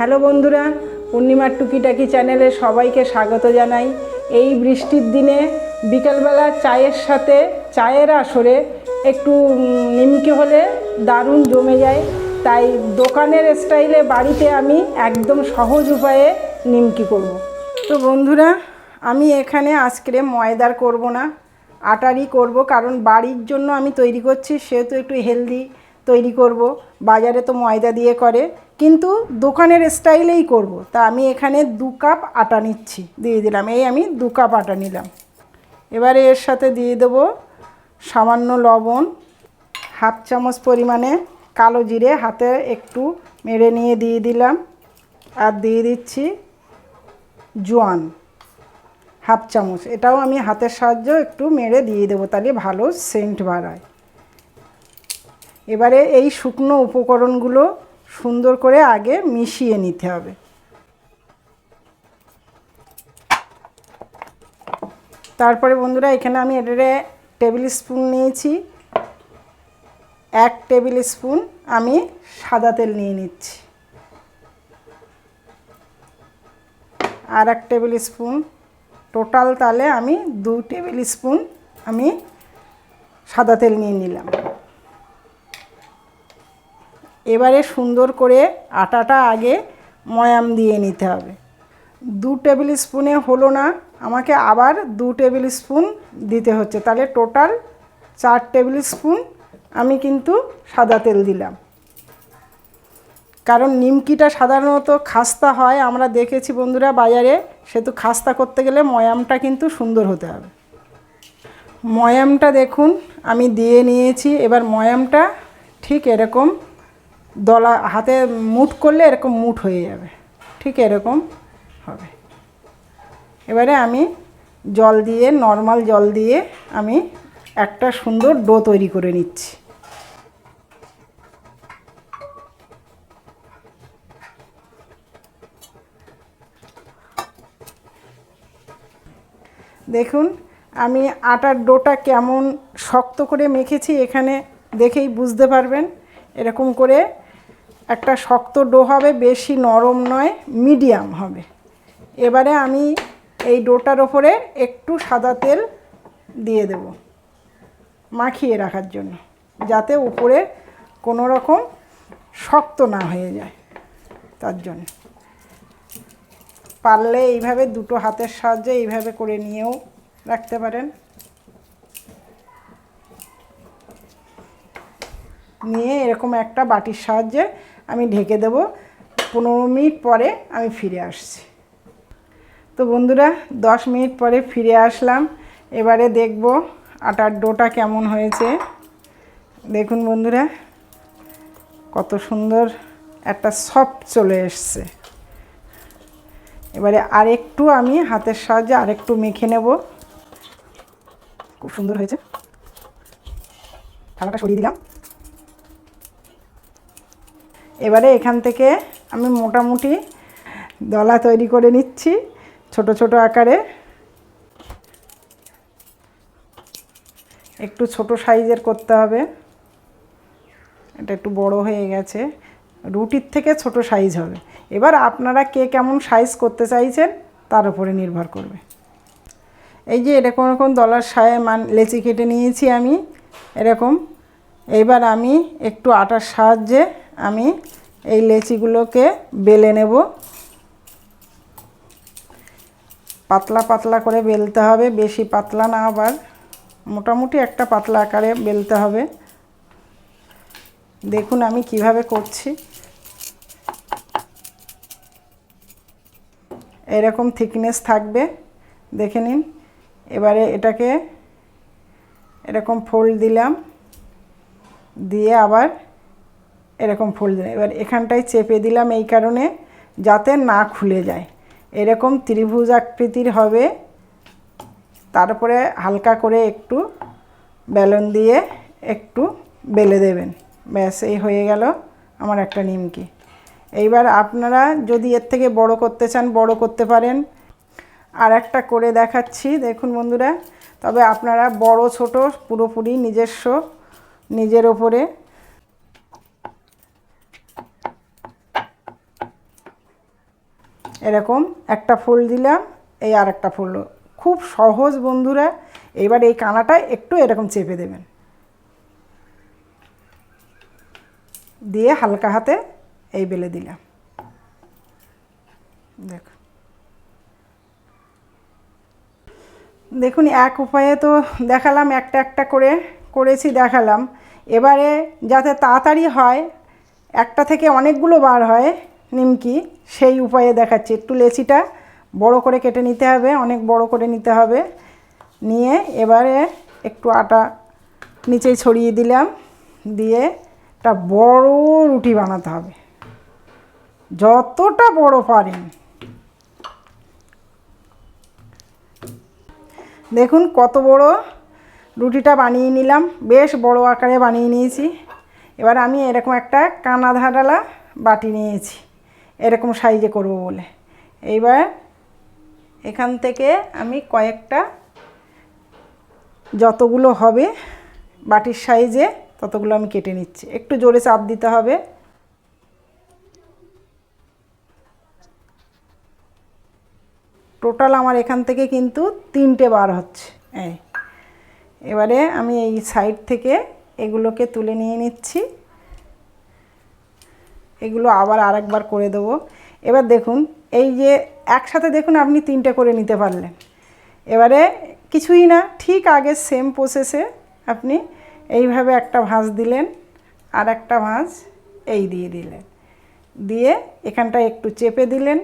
Hello বন্ধুরা, পূর্ণিমার টুকিটাকি চ্যানেলে সবাইকে স্বাগত জানাই। এই বৃষ্টির দিনে বিকেলবেলা চায়ের সাথে, চায়ের আসরে একটু নিমকি হলে দারুণ জমে যায়। তাই দোকানের স্টাইলে বাড়িতে আমি একদম সহজ উপায়ে নিমকি করব। তো বন্ধুরা, আমি এখানে আজকে ময়দার করব না, আটারই করব, কারণ বাড়ির জন্য আমি তৈরি করছি, সেহেতু একটু হেলদি তৈরি করব। বাজারে তো ময়দা দিয়ে করে, কিন্তু দোকানের স্টাইলেই করব। তা আমি এখানে দু কাপ আটা নিচ্ছি, দিয়ে দিলাম। এই আমি দু কাপ আটা নিলাম। এবারে এর সাথে দিয়ে দেব সামান্য লবণ, হাফ চামচ পরিমাণে কালো জিরে, হাতে একটু মেরে নিয়ে দিয়ে দিলাম। আর দিয়ে দিচ্ছি জোয়ান, হাফ চামচ। এটাও আমি হাতের সাহায্য একটু মেরে দিয়ে দেবো, তাহলে ভালো সেন্ট বাড়ায়। এবারে এই শুকনো উপকরণগুলো সুন্দর করে আগে মিশিয়ে নিতে হবে। তারপরে বন্ধুরা এখানে আমি এটারে টেবিল স্পুন নিয়েছি। এক টেবিল স্পুন আমি সাদা তেল নিয়ে নিচ্ছি। আর এক টেবিল স্পুন টোটাল তালে আমি দু টেবিল স্পুন আমি সাদা তেল নিয়ে নিলাম। এবারে সুন্দর করে আটাটা আগে ময়াম দিয়ে নিতে হবে। দু টেবিল স্পুনে হলো না, আমাকে আবার দু টেবিল স্পুন দিতে হচ্ছে। তাহলে টোটাল চার টেবিল স্পুন আমি কিন্তু সাদা তেল দিলাম। কারণ নিমকিটা সাধারণত খাস্তা হয়, আমরা দেখেছি বন্ধুরা বাজারে, সেহেতু খাস্তা করতে গেলে ময়ামটা কিন্তু সুন্দর হতে হবে। ময়ামটা দেখুন, আমি দিয়ে নিয়েছি, এবার ময়ামটা ঠিক এরকম দলা হাতে মুঠ করলে এরকম মুঠ হয়ে যাবে। ঠিক এরকম হবে। এবারে আমি জল দিয়ে নর্মাল জল দিয়ে আমি একটা সুন্দর ডো তৈরি করে নিচ্ছি। দেখুন, আমি আটার ডোটা কেমন শক্ত করে মেখেছি এখানে দেখেই বুঝতে পারবেন। এরকম করে একটা শক্ত ডো হবে, বেশি নরম নয়, মিডিয়াম হবে। এবারে আমি এই ডোটার ওপরে একটু সাদা তেল দিয়ে দেব মাখিয়ে রাখার জন্য, যাতে উপরে কোনো রকম শক্ত না হয়ে যায় তার জন্য। পারলে এইভাবে দুটো হাতের সাহায্যে এইভাবে করে নিয়েও রাখতে পারেন। নিয়ে এরকম একটা বাটির সাহায্যে আমি ঢেকে দেব। পনেরো মিনিট পরে আমি ফিরে আসছি। তো বন্ধুরা, দশ মিনিট পরে ফিরে আসলাম। এবারে দেখব আটার ডোটা কেমন হয়েছে। দেখুন বন্ধুরা, কত সুন্দর একটা সফট চলে এসছে। এবারে আরেকটু আমি হাতের সাহায্যে আরেকটু মেখে নেব। খুব সুন্দর হয়েছে। থালাটা সরিয়ে দিলাম। এবারে এখান থেকে আমি মোটামুটি দলা তৈরি করে নিচ্ছি, ছোট ছোট আকারে। একটু ছোট সাইজের করতে হবে। এটা একটু বড় হয়ে গেছে। রুটির থেকে ছোট সাইজ হবে। এবার আপনারা কে কেমন সাইজ করতে চাইছেন, তার উপরে নির্ভর করবে। এই যে এরকম এরকম দলার সায় মান লেচি কেটে নিয়েছি আমি, এরকম। এবার আমি একটু আটার সাহায্যে আমি এই লেচিগুলোকে বেলে নেব। পাতলা পাতলা করে বেলতে হবে, বেশি পাতলা না আবার মোটামুটি একটা পাতলা আকারে বেলতে হবে। দেখুন আমি কীভাবে করছি। এরকম থিকনেস থাকবে, দেখে নিন। এবারে এটাকে এরকম ফোল্ড দিলাম, দিয়ে আবার এরকম ফোল্ড দিলাম এবার এখানটায় চেপে দিলাম এই কারণে যাতে না খুলে যায়। এরকম ত্রিভুজ আকৃতির হবে। তারপরে হালকা করে একটু বেলন দিয়ে একটু বেলে দেবেন। ব্যাস, এই হয়ে গেল আমার একটা নিমকি। এইবার আপনারা যদি এর থেকে বড় করতে চান, বড় করতে পারেন। আর একটা করে দেখাচ্ছি, দেখুন বন্ধুরা। তবে আপনারা বড়, ছোট, পুরোপুরি নিজস্ব, নিজের ওপরে এরকম একটা ফুল দিলাম, এই আর একটা ফুল। খুব সহজ বন্ধুরা, এবার এই কানাটা একটু এরকম চেপে দেবেন। দিয়ে হালকা হাতে এই বেলে দিলাম। দেখ। দেখুন, এক উপায়ে তো দেখালাম, একটা একটা করে করেছি, দেখালাম। এবারে যাতে তাড়াতাড়ি হয়, একটা থেকে অনেকগুলো বার হয় নিমকি, সেই উপায়ে দেখাচ্ছি। একটু লেচিটা বড় করে কেটে নিতে হবে, অনেক বড় করে নিতে হবে। নিয়ে এবারে একটু আটা নিচেই ছড়িয়ে দিলাম, দিয়ে একটা বড় রুটি বানাতে হবে। যতটা বড় পারেন। দেখুন কত বড় রুটিটা বানিয়ে নিলাম, বেশ বড় আকারে বানিয়ে নিয়েছি। এবার আমি এরকম একটা কানা ধারালা বাটি নিয়েছি। এরকম সাইজে করব বলে। এইবার এখান থেকে আমি কয়েকটা যতগুলো হবে বাটির সাইজে ততগুলো আমি কেটে নিচ্ছি। একটু জোরে চাপ দিতে হবে। টোটাল আমার এখান থেকে কিন্তু তিনটে বার হচ্ছে। এবারে আমি এই সাইড থেকে এগুলোকে তুলে নিয়ে নিচ্ছি। এগুলো আবার আরেকবার করে দেবো। এবার দেখুন, এই যে একসাথে দেখুন আপনি তিনটে করে নিতে পারলেন। এবারে কিছুই না, ঠিক আগে সেম প্রসেসে আপনি এইভাবে একটা ভাঁজ দিলেন আর একটা ভাঁজ এই দিয়ে দিলেন। দিয়ে এখানটা একটু চেপে দিলেন।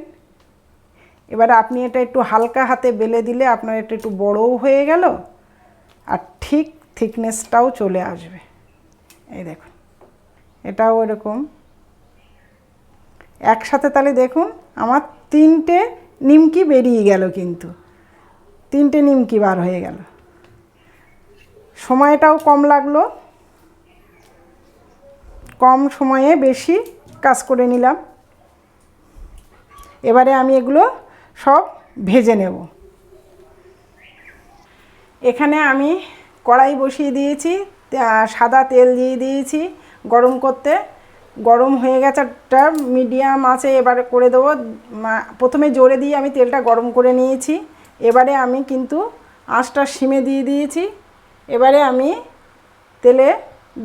এবারে আপনি এটা একটু হালকা হাতে বেলে দিলে আপনার এটা একটু বড়ও হয়ে গেল আর ঠিক থিকনেসটাও চলে আসবে। এই দেখুন, এটাও এরকম। একসাথে তাহলে দেখুন, আমার তিনটে নিমকি বেরিয়ে গেল কিন্তু। তিনটে নিমকি বার হয়ে গেল। সময়টাও কম লাগল। কম সময়ে বেশি কাজ করে নিলাম। এবারে আমি এগুলো সব ভেজে নেব। এখানে আমি কড়াই বসিয়ে দিয়েছি সাদা তেল দিয়ে দিয়েছি গরম করতে। গরম হয়ে গেছে, একটা মিডিয়াম আছে, এবারে করে দেবো। প্রথমে জোরে দিয়ে আমি তেলটা গরম করে নিয়েছি। এবারে আমি কিন্তু আঁচটা সিমে দিয়ে দিয়েছি। এবারে আমি তেলে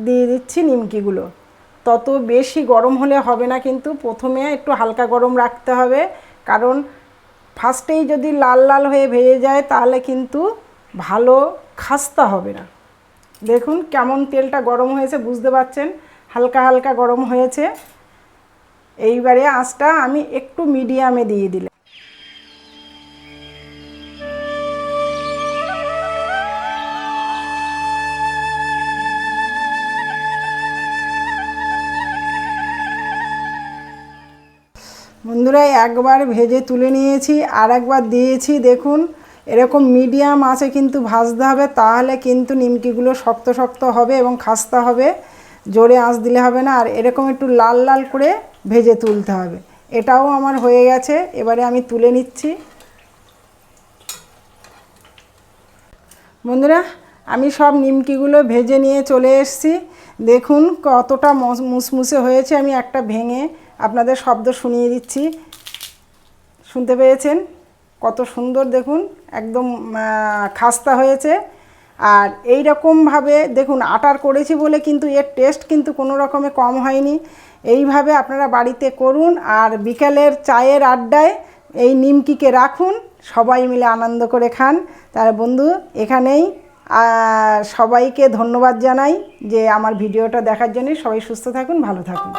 দিয়ে দিচ্ছি নিমকিগুলো। তত বেশি গরম হলে হবে না কিন্তু প্রথমে একটু হালকা গরম রাখতে হবে। কারণ ফার্স্টেই যদি লাল লাল হয়ে ভেজে যায়, তাহলে কিন্তু ভালো খাস্তা হবে না। দেখুন কেমন তেলটা গরম হয়েছে, বুঝতে পারছেন? হালকা হালকা গরম হয়েছে। এইবারে আঁচটা আমি একটু মিডিয়ামে দিয়ে দিলাম। বন্ধুরা, একবার ভেজে তুলে নিয়েছি আর একবার দিয়েছি। দেখুন, এরকম মিডিয়াম আছে কিন্তু ভাজতে হবে, তাহলে কিন্তু নিমকিগুলো শক্ত শক্ত হবে এবং খাস্তা হবে। জোরে আঁচ দিলে হবে না আর এরকম একটু লাল লাল করে ভেজে তুলতে হবে। এটাও আমার হয়ে গেছে, এবারে আমি তুলে নিচ্ছি। বন্ধুরা, আমি সব নিমকিগুলো ভেজে নিয়ে চলে এসেছি। দেখুন কতটা মস- মুসমুসে হয়েছে, আমি একটা ভেঙে আপনাদের শব্দ শুনিয়ে দিচ্ছি। শুনতে পেয়েছেন? কত সুন্দর দেখুন, একদম খাস্তা হয়েছে। আর এই রকমভাবে দেখুন, আটার করেছি বলে কিন্তু এর টেস্ট কিন্তু কোনো রকমে কম হয়নি। এইভাবে আপনারা বাড়িতে করুন আর বিকেলের চায়ের আড্ডায় এই নিমকিকে রাখুন, সবাই মিলে আনন্দ করে খান। তার বন্ধু, এখানেই সবাইকে ধন্যবাদ জানাই যে আমার ভিডিওটা দেখার জন্য। সবাই সুস্থ থাকুন, ভালো থাকুন।